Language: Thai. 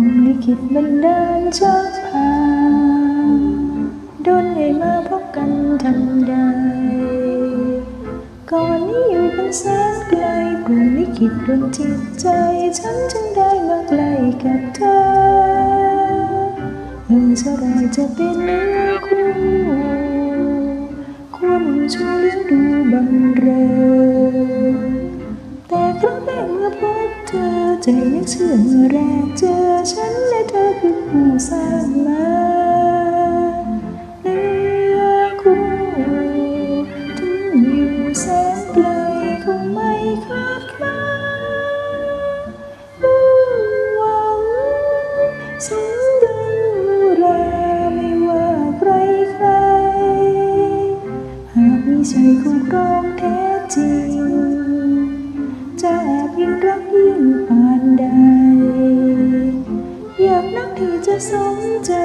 มลิขิตบันดาลจาพาดนให้มาพบกันทันใด ก่อนนี้อยู่กันแสนไกลกลุ่มลิขิตดนจิตใจ ฉันจึงได้มาใกล้กับเธอเออจะได้จะเป็นเนื้อคู่ควรชูเลี้ยงดูบังเรอ ใจยังเชื่อเมื่อแรกเจอฉันและเธอคือผู้สร้างมาเนื้อคู่ถึงอยู่แสนไกลคงไม่คลาดคลาผู้หวังสมดูแลไม่ว่าใครใคร หากมีใจคู่ครองแท้จริง ยิ่